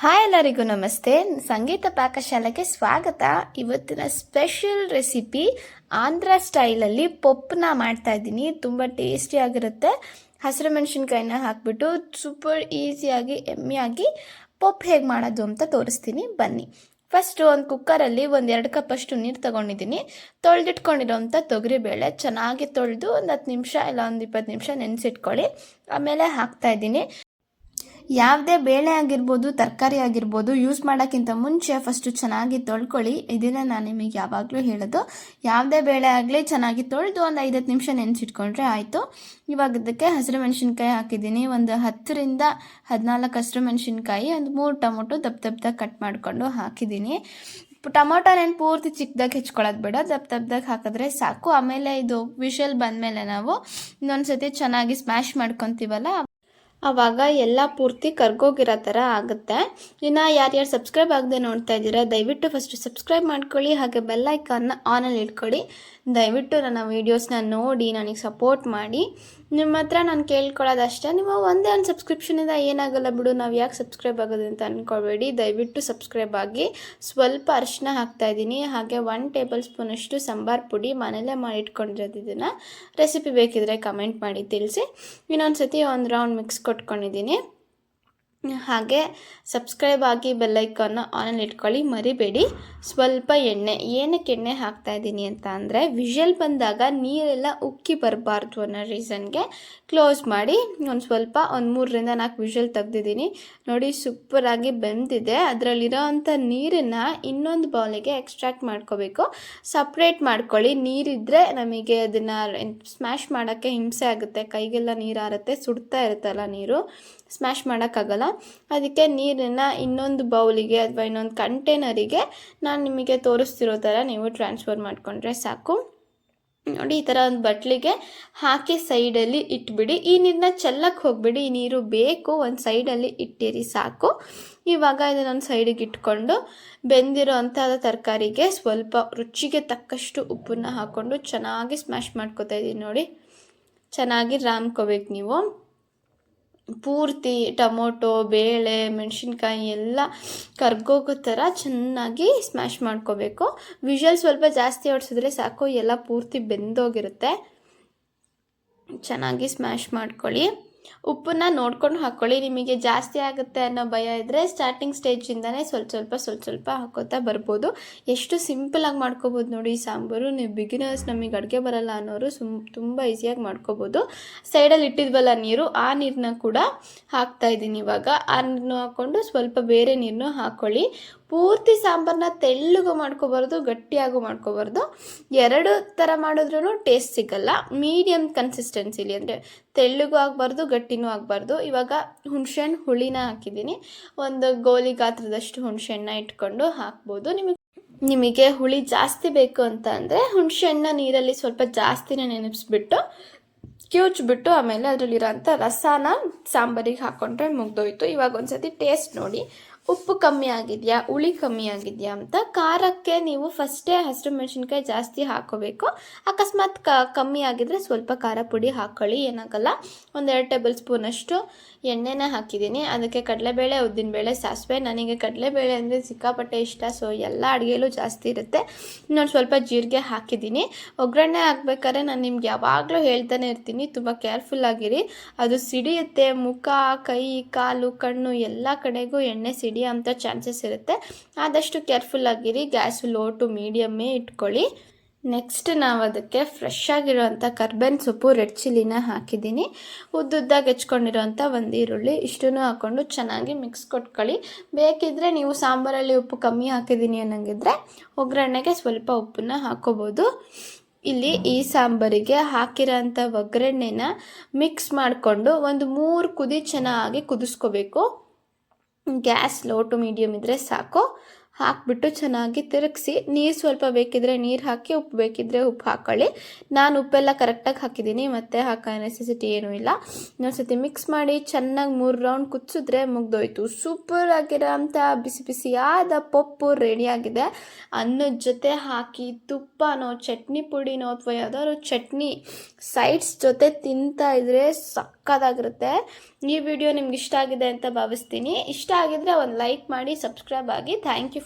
Hi ಎಲ್ಲರಿಗೂ ನಮಸ್ತೆ. ಸಂಗೀತ ಪಾಕಶಾಲೆಗೆ ಸ್ವಾಗತ. ಇವತ್ತಿನ ಸ್ಪೆಷಲ್ ರೆಸಿಪಿ ಆಂಧ್ರ ಸ್ಟೈಲಲ್ಲಿ ಪೊಪ್ಪನ್ನ ಮಾಡ್ತಾ ಇದ್ದೀನಿ. ತುಂಬ ಟೇಸ್ಟಿಯಾಗಿರುತ್ತೆ ಹಸಿರು ಮೆಣಸಿನ್ಕಾಯಿನ ಹಾಕ್ಬಿಟ್ಟು ಸೂಪರ್ ಈಸಿಯಾಗಿ, ಎಮ್ಮಿಯಾಗಿ ಪೊಪ್ ಹೇಗೆ ಮಾಡೋದು ಅಂತ ತೋರಿಸ್ತೀನಿ. ಬನ್ನಿ. ಫಸ್ಟು ಒಂದು ಕುಕ್ಕರಲ್ಲಿ ಒಂದು ಎರಡು ಕಪ್ಪಷ್ಟು ನೀರು ತೊಗೊಂಡಿದ್ದೀನಿ. ತೊಳೆದಿಟ್ಕೊಂಡಿರೋಂಥ ತೊಗರಿಬೇಳೆ ಚೆನ್ನಾಗಿ ತೊಳೆದು ಒಂದು ಹತ್ತು ನಿಮಿಷ ಇಲ್ಲ ಒಂದು ಇಪ್ಪತ್ತು ನಿಮಿಷ ನೆನೆಸಿಟ್ಕೊಳ್ಳಿ. ಆಮೇಲೆ ಹಾಕ್ತಾ ಇದ್ದೀನಿ. ಯಾವುದೇ ಬೇಳೆ ಆಗಿರ್ಬೋದು, ತರಕಾರಿ ಆಗಿರ್ಬೋದು ಯೂಸ್ ಮಾಡೋಕ್ಕಿಂತ ಮುಂಚೆ ಫಸ್ಟು ಚೆನ್ನಾಗಿ ತೊಳ್ಕೊಳ್ಳಿ. ಇದನ್ನು ನಾನು ನಿಮಗೆ ಯಾವಾಗಲೂ ಹೇಳೋದು. ಯಾವುದೇ ಬೇಳೆ ಆಗಲಿ ಚೆನ್ನಾಗಿ ತೊಳೆದು ಒಂದು ಐದತ್ತು ನಿಮಿಷ ನೆನೆಸಿಟ್ಕೊಂಡ್ರೆ ಆಯಿತು. ಇವಾಗ ಇದಕ್ಕೆ ಹಸಿರು ಮೆಣಸಿನ್ಕಾಯಿ ಹಾಕಿದ್ದೀನಿ. ಒಂದು ಹತ್ತರಿಂದ ಹದಿನಾಲ್ಕು ಹಸಿರು ಮೆಣಸಿನ್ಕಾಯಿ, ಒಂದು ಮೂರು ಟೊಮೊಟೊ ದಪ್ಪ ದಪ್ಪದಾಗ ಕಟ್ ಮಾಡಿಕೊಂಡು ಹಾಕಿದ್ದೀನಿ. ಟೊಮೊಟೊನೇನು ಪೂರ್ತಿ ಚಿಕ್ಕದಾಗಿ ಹೆಚ್ಕೊಳ್ಳೋದು ಬೇಡ. ದಪ್ಪ ದಪ್ಪದಾಗ ಹಾಕಿದ್ರೆ ಸಾಕು. ಆಮೇಲೆ ಇದು ವಿಷಲ್ ಬಂದಮೇಲೆ ನಾವು ಇನ್ನೊಂದು ಸತಿ ಚೆನ್ನಾಗಿ ಸ್ಮ್ಯಾಶ್ ಮಾಡ್ಕೊತೀವಲ್ಲ ಆವಾಗ ಎಲ್ಲ ಪೂರ್ತಿ ಕರ್ಗೋಗಿರೋ ಥರ ಆಗುತ್ತೆ. ಇನ್ನು ಯಾರ್ಯಾರು ಸಬ್ಸ್ಕ್ರೈಬ್ ಆಗದೆ ನೋಡ್ತಾ ಇದ್ದೀರಾ, ದಯವಿಟ್ಟು ಫಸ್ಟ್ ಸಬ್ಸ್ಕ್ರೈಬ್ ಮಾಡ್ಕೊಳ್ಳಿ, ಹಾಗೆ ಬೆಲ್ ಐಕಾನ್ನ ಆನಲ್ಲಿ ಇಟ್ಕೊಳ್ಳಿ. ದಯವಿಟ್ಟು ನನ್ನ ವೀಡಿಯೋಸ್ನ ನೋಡಿ, ನನಗೆ ಸಪೋರ್ಟ್ ಮಾಡಿ. ನಿಮ್ಮ ಹತ್ರ ನಾನು ಕೇಳ್ಕೊಳ್ಳೋದಷ್ಟೇ ನೀವು ಒಂದೇ ಒಂದು ಸಬ್ಸ್ಕ್ರಿಪ್ಷನಿಂದ ಏನಾಗಲ್ಲ ಬಿಡು, ನಾವು ಯಾಕೆ ಸಬ್ಸ್ಕ್ರೈಬ್ ಆಗೋದು ಅಂತ ಅಂದ್ಕೊಳ್ಬೇಡಿ ದಯವಿಟ್ಟು ಸಬ್ಸ್ಕ್ರೈಬ್ ಆಗಿ. ಸ್ವಲ್ಪ ಅರಿಶಿನ ಹಾಕ್ತಾಯಿದ್ದೀನಿ ಹಾಗೆ ಒನ್ ಟೇಬಲ್ ಸ್ಪೂನಷ್ಟು ಸಾಂಬಾರು ಪುಡಿ ಮನೇಲೇ ಮಾಡಿಟ್ಕೊಂಡಿರೋದು ಇದನ್ನು. ರೆಸಿಪಿ ಬೇಕಿದ್ರೆ ಕಮೆಂಟ್ ಮಾಡಿ ತಿಳಿಸಿ. ಇನ್ನೊಂದು ಸತಿ ಒಂದು ರೌಂಡ್ ಮಿಕ್ಸ್ ಕೊಟ್ಕೊಂಡಿದ್ದೀನಿ. ಹಾಗೆ ಸಬ್ಸ್ಕ್ರೈಬ್ ಆಗಿ ಬೆಲ್ಲೈಕನ್ನು ಆನಲ್ಲಿ ಇಟ್ಕೊಳ್ಳಿ, ಮರಿಬೇಡಿ. ಸ್ವಲ್ಪ ಎಣ್ಣೆ, ಏನಕ್ಕೆ ಎಣ್ಣೆ ಹಾಕ್ತಾ ಇದ್ದೀನಿ ಅಂತ ಅಂದರೆ ವಿಷಲ್ ಬಂದಾಗ ನೀರೆಲ್ಲ ಉಕ್ಕಿ ಬರಬಾರ್ದು ಅನ್ನೋ ರೀಸನ್ಗೆ ಕ್ಲೋಸ್ ಮಾಡಿ. ಒಂದು ಸ್ವಲ್ಪ, ಒಂದು ಮೂರರಿಂದ ನಾಲ್ಕು ವಿಷಲ್ ತೆಗ್ದಿದ್ದೀನಿ. ನೋಡಿ ಸೂಪರಾಗಿ ಬೆಂದಿದೆ. ಅದರಲ್ಲಿರೋ ಅಂಥ ನೀರನ್ನು ಇನ್ನೊಂದು ಬೌಲಿಗೆ ಎಕ್ಸ್ಟ್ರಾಕ್ಟ್ ಮಾಡ್ಕೋಬೇಕು. ಸಪ್ರೇಟ್ ಮಾಡ್ಕೊಳ್ಳಿ. ನೀರಿದ್ದರೆ ನಮಗೆ ಅದನ್ನು ಸ್ಮ್ಯಾಶ್ ಮಾಡೋಕ್ಕೆ ಹಿಂಸೆ ಆಗುತ್ತೆ. ಕೈಗೆಲ್ಲ ನೀರು ಆರುತ್ತೆ ಸುಡ್ತಾ ಇರುತ್ತಲ್ಲ ನೀರು. ಸ್ಮ್ಯಾಶ್ ಮಾಡೋಕ್ಕಾಗಲ್ಲ. ಅದಕ್ಕೆ ನೀರನ್ನು ಇನ್ನೊಂದು ಬೌಲಿಗೆ ಅಥವಾ ಇನ್ನೊಂದು ಕಂಟೈನರಿಗೆ ನಾನು ನಿಮಗೆ ತೋರಿಸ್ತಿರೋ ಥರ ನೀವು ಟ್ರಾನ್ಸ್ಫರ್ ಮಾಡಿಕೊಂಡ್ರೆ ಸಾಕು. ನೋಡಿ, ಈ ಥರ ಒಂದು ಬಟ್ಲಿಗೆ ಹಾಕಿ ಸೈಡಲ್ಲಿ ಇಟ್ಬಿಡಿ. ಈ ನೀರನ್ನ ಚೆಲ್ಲಕ್ಕೆ ಹೋಗ್ಬಿಡಿ. ಈ ನೀರು ಬೇಕು, ಒಂದು ಸೈಡಲ್ಲಿ ಇಟ್ಟಿರಿ ಸಾಕು. ಇವಾಗ ಇದನ್ನೊಂದು ಸೈಡಿಗೆ ಇಟ್ಕೊಂಡು ಬೆಂದಿರೋ ಅಂಥದ ತರಕಾರಿಗೆ ಸ್ವಲ್ಪ ರುಚಿಗೆ ತಕ್ಕಷ್ಟು ಉಪ್ಪನ್ನು ಹಾಕ್ಕೊಂಡು ಚೆನ್ನಾಗಿ ಸ್ಮ್ಯಾಶ್ ಮಾಡ್ಕೋತಾ ಇದ್ದೀನಿ ನೋಡಿ. ಚೆನ್ನಾಗಿ ರಾಮ್ಕೋಬೇಕು ನೀವು. ಪೂರ್ತಿ ಟೊಮೊಟೊ, ಬೇಳೆ, ಮೆಣಸಿನ್ಕಾಯಿ ಎಲ್ಲ ಕರ್ಗೋಗೋ ಥರ ಚೆನ್ನಾಗಿ ಸ್ಮ್ಯಾಶ್ ಮಾಡ್ಕೋಬೇಕು. ವಿಷಲ್ ಸ್ವಲ್ಪ ಜಾಸ್ತಿ ಹೊಡ್ಸಿದ್ರೆ ಸಾಕು, ಎಲ್ಲ ಪೂರ್ತಿ ಬೆಂದೋಗಿರುತ್ತೆ. ಚೆನ್ನಾಗಿ ಸ್ಮ್ಯಾಶ್ ಮಾಡ್ಕೊಳ್ಳಿ. ಉಪ್ಪನ್ನ ನೋಡ್ಕೊಂಡು ಹಾಕ್ಕೊಳ್ಳಿ ನಿಮಗೆ ಜಾಸ್ತಿ ಆಗುತ್ತೆ ಅನ್ನೋ ಭಯ ಇದ್ದರೆ ಸ್ಟಾರ್ಟಿಂಗ್ ಸ್ಟೇಜಿಂದನೇ ಸ್ವಲ್ಪ ಸ್ವಲ್ಪ ಸ್ವಲ್ಪ ಸ್ವಲ್ಪ ಹಾಕೋತಾ ಬರ್ಬೋದು. ಎಷ್ಟು ಸಿಂಪಲಾಗಿ ಮಾಡ್ಕೋಬೋದು ನೋಡಿ ಸಾಂಬಾರು. ನೀವು ಬಿಗಿನರ್ಸ್ ನಮಗೆ ಅಡುಗೆ ಬರಲ್ಲ ಅನ್ನೋರು ಸುಮ್ ತುಂಬ ಈಸಿಯಾಗಿ ಮಾಡ್ಕೋಬೋದು. ಸೈಡಲ್ಲಿ ಇಟ್ಟಿದ್ವಲ್ಲ ನೀರು, ಆ ನೀರನ್ನ ಕೂಡ ಹಾಕ್ತಾ ಇದ್ದೀನಿ ಇವಾಗ. ಆ ನೀರನ್ನು ಹಾಕ್ಕೊಂಡು ಸ್ವಲ್ಪ ಬೇರೆ ನೀರನ್ನು ಹಾಕ್ಕೊಳ್ಳಿ ಪೂರ್ತಿ ಸಾಂಬಾರನ್ನ ತೆಳ್ಳಗೂ ಮಾಡ್ಕೋಬಾರ್ದು, ಗಟ್ಟಿಯಾಗೂ ಮಾಡ್ಕೋಬಾರ್ದು. ಎರಡು ಥರ ಮಾಡಿದ್ರೂ ಟೇಸ್ಟ್ ಸಿಗಲ್ಲ. ಮೀಡಿಯಮ್ ಕನ್ಸಿಸ್ಟೆನ್ಸಿಲಿ ಅಂದರೆ ತೆಳ್ಳಗೂ ಆಗಬಾರ್ದು, ಗಟ್ಟಿನೂ ಆಗಬಾರ್ದು. ಇವಾಗ ಹುಣಸೆಹಣ್ಣು ಹುಳಿನ ಹಾಕಿದ್ದೀನಿ. ಒಂದು ಗೋಲಿ ಗಾತ್ರದಷ್ಟು ಹುಣಸೆಹಣ್ಣ ಇಟ್ಕೊಂಡು ಹಾಕ್ಬೋದು. ನಿಮಗೆ ನಿಮಗೆ ಹುಳಿ ಜಾಸ್ತಿ ಬೇಕು ಅಂತ ಅಂದರೆ ಹುಣಸೆಹಣ್ಣ ನೀರಲ್ಲಿ ಸ್ವಲ್ಪ ಜಾಸ್ತಿನೇ ನೆನೆಸ್ಬಿಟ್ಟು ಕಿವುಚ್ಬಿಟ್ಟು ಆಮೇಲೆ ಅದರಲ್ಲಿರೋಂಥ ರಸಾನ ಸಾಂಬಾರಿಗೆ ಹಾಕ್ಕೊಂಡ್ರೆ ಮುಗ್ದೋಯ್ತು. ಇವಾಗ ಒಂದ್ಸತಿ ಟೇಸ್ಟ್ ನೋಡಿ. ಉಪ್ಪು ಕಮ್ಮಿ ಆಗಿದೆಯಾ, ಹುಳಿ ಕಮ್ಮಿ ಆಗಿದೆಯಾ ಅಂತ ಖಾರಕ್ಕೆ ನೀವು ಫಸ್ಟೇ ಹಸಿರು ಮೆಣಸಿನ್ಕಾಯಿ ಜಾಸ್ತಿ ಹಾಕೋಬೇಕು. ಅಕಸ್ಮಾತ್ ಕ ಕಮ್ಮಿ ಆಗಿದ್ರೆ ಸ್ವಲ್ಪ ಖಾರ ಪುಡಿ ಹಾಕ್ಕೊಳ್ಳಿ ಏನಾಗಲ್ಲ. ಒಂದೆರಡು ಟೇಬಲ್ ಸ್ಪೂನಷ್ಟು ಎಣ್ಣೆನ ಹಾಕಿದ್ದೀನಿ. ಅದಕ್ಕೆ ಕಡಲೆಬೇಳೆ, ಉದ್ದಿನಬೇಳೆ, ಸಾಸಿವೆ. ನನಗೆ ಕಡಲೆಬೇಳೆ ಅಂದರೆ ಸಿಕ್ಕಾಪಟ್ಟೆ ಇಷ್ಟ, ಸೊ ಎಲ್ಲ ಅಡುಗೆಲೂ ಜಾಸ್ತಿ ಇರುತ್ತೆ. ನಾನು ಸ್ವಲ್ಪ ಜೀರಿಗೆ ಹಾಕಿದ್ದೀನಿ. ಒಗ್ಗರಣೆ ಹಾಕ್ಬೇಕಾದ್ರೆ ನಾನು ನಿಮ್ಗೆ ಯಾವಾಗಲೂ ಹೇಳ್ತಾನೆ ಇರ್ತೀನಿ. ತುಂಬ ಕೇರ್ಫುಲ್ ಆಗಿರಿ. ಅದು ಸಿಡಿಯುತ್ತೆ. ಮುಖ, ಕೈ, ಕಾಲು, ಕಣ್ಣು ಎಲ್ಲ ಕಡೆಗೂ ಎಣ್ಣೆ ಸಿಡಿಯೋ ಅಂಥ ಚಾನ್ಸಸ್ ಇರುತ್ತೆ. ಆದಷ್ಟು ಕೇರ್ಫುಲ್ ಆಗಿರಿ. ಗ್ಯಾಸು, ಲೋ ಟು ಮೀಡಿಯಮ್ಮೇ ಇಟ್ಕೊಳ್ಳಿ. ನೆಕ್ಸ್ಟ್ ನಾವು ಅದಕ್ಕೆ ಫ್ರೆಶ್ ಆಗಿರೋವಂಥ ಕರ್ಬೇನ್ ಸೊಪ್ಪು ರೆಡ್ ಚಿಲ್ಲಿನ ಹಾಕಿದ್ದೀನಿ. ಉದ್ದುದ್ದಾಗಿ ಹೆಚ್ಕೊಂಡಿರೋವಂಥ ಒಂದು ಈರುಳ್ಳಿ ಇಷ್ಟನ್ನು ಹಾಕ್ಕೊಂಡು ಚೆನ್ನಾಗಿ ಮಿಕ್ಸ್ ಕೊಟ್ಕೊಳ್ಳಿ. ಬೇಕಿದ್ದರೆ ನೀವು ಸಾಂಬಾರಲ್ಲಿ ಉಪ್ಪು ಕಮ್ಮಿ ಹಾಕಿದ್ದೀನಿ ಅನ್ನಂಗಿದ್ರೆ, ಒಗ್ಗರಣೆಗೆ ಸ್ವಲ್ಪ ಉಪ್ಪನ್ನ ಹಾಕೋಬೋದು ಇಲ್ಲಿ ಈ ಸಾಂಬಾರಿಗೆ ಹಾಕಿರೋಂಥ ಒಗ್ಗರಣೆನ ಮಿಕ್ಸ್ ಮಾಡಿಕೊಂಡು ಒಂದು ಮೂರು ಕುದಿ ಚೆನ್ನಾಗಿ ಕುದಿಸ್ಕೋಬೇಕು. ಗ್ಯಾಸ್ ಲೋ ಟು ಮೀಡಿಯಮ್ ಇದ್ದರೆ ಸಾಕು. ಹಾಕ್ಬಿಟ್ಟು ಚೆನ್ನಾಗಿ ತಿರುಗಿಸಿ, ನೀರು ಸ್ವಲ್ಪ ಬೇಕಿದ್ರೆ ನೀರು ಹಾಕಿ, ಉಪ್ಪು ಬೇಕಿದ್ರೆ ಉಪ್ಪು ಹಾಕೊಳ್ಳಿ. ನಾನು ಉಪ್ಪೆಲ್ಲ ಕರೆಕ್ಟಾಗಿ ಹಾಕಿದ್ದೀನಿ, ಮತ್ತೆ ಹಾಕೋ ನೆಸೆಸಿಟಿ ಏನೂ ಇಲ್ಲ. ಇನ್ನೊಂದ್ಸತಿ ಮಿಕ್ಸ್ ಮಾಡಿ ಚೆನ್ನಾಗಿ ಮೂರು ರೌಂಡ್ ಕುದಿಸಿದ್ರೆ ಮುಗ್ದೋಯ್ತು. ಸೂಪರ್ ಆಗಿರೋ ಅಂಥ ಬಿಸಿ ಬಿಸಿಯಾದ ಪಪ್ಪು ರೆಡಿಯಾಗಿದೆ ಅನ್ನದ ಜೊತೆ ಹಾಕಿ ತುಪ್ಪನೋ, ಚಟ್ನಿ ಪುಡಿನೋ ಅಥವಾ ಯಾವುದಾದ್ರು ಚಟ್ನಿ ಸೈಡ್ಸ್ ಜೊತೆ ತಿಂತಾ ಇದ್ರೆ ಸಕ್ಕತ್ತಾಗಿರುತ್ತೆ ಈ ವಿಡಿಯೋ ನಿಮ್ಗೆ ಇಷ್ಟ ಆಗಿದೆ ಅಂತ ಭಾವಿಸ್ತೀನಿ. ಇಷ್ಟ ಆಗಿದ್ರೆ ಒಂದು ಲೈಕ್ ಮಾಡಿ ಸಬ್ಸ್ಕ್ರೈಬ್ ಆಗಿ. Thank you